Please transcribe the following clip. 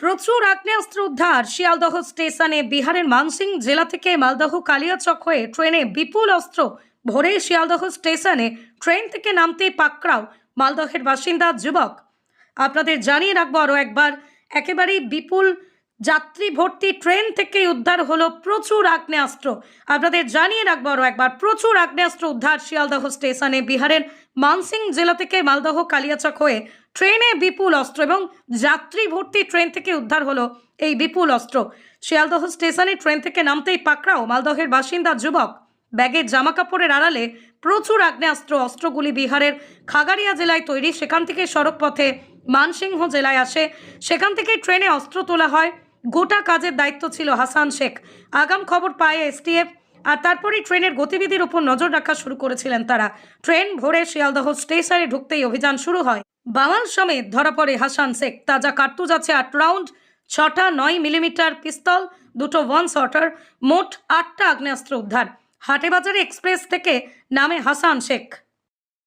প্রচুর আগ্নেয়াস্ত্র উদ্ধার। শিয়ালদহ স্টেশনে বিহারের মানসিং জেলা থেকে মালদহ কালিয়াচক হয়ে ট্রেনে বিপুল অস্ত্র ভোরে শিয়ালদহ স্টেশনে ট্রেন থেকে নামতে পাকড়াও মালদহের বাসিন্দা যুবক। আপনাদের জানিয়ে রাখব আরও একবার, একেবারেই বিপুল যাত্রী ভর্তি ট্রেন থেকে উদ্ধার হলো প্রচুর আগ্নেয়াস্ত্র। আপনাদের জানিয়ে রাখব আরও একবার, প্রচুর আগ্নেয়াস্ত্র উদ্ধার শিয়ালদহ স্টেশনে। বিহারের মানসিং জেলা থেকে মালদহ কালিয়াচক হয়ে ট্রেনে বিপুল অস্ত্র এবং যাত্রী ভর্তি ট্রেন থেকে উদ্ধার হলো এই বিপুল অস্ত্র। শিয়ালদহ স্টেশনে ট্রেন থেকে নামতেই পাকড়াও মালদহের বাসিন্দা যুবক। ব্যাগের জামা কাপড়ের আড়ালে প্রচুর আগ্নেয়াস্ত্র, অস্ত্রগুলি বিহারের খাগাড়িয়া জেলায় তৈরি। সেখান থেকে সড়ক পথে মানসিংহ জেলায় আসে। সেখান থেকে ট্রেনে অস্ত্র তোলা হয়। গোটা কাজের দায়িত্ব ছিল হাসান শেখ। আগাম খবর পায় এসটিএফ। আর তারপরেই ট্রেনের গতিবিধির উপর নজর রাখা শুরু করেছিলেন তারা। ট্রেন ভোরে শিয়ালদহ স্টেশনে ঢুকতেই অভিযান শুরু হয়। বামাল সমেত ধরা পড়ে হাসান শেখ। তাজা কার্তুজ আছে আট রাউন্ড, ছটা নয় মিলিমিটার পিস্তল, দুটো ওয়ান শটার, মোট আটটা আগ্নেয়াস্ত্র উদ্ধার। হাটেবাজারে এক্সপ্রেস থেকে নামে হাসান শেখ।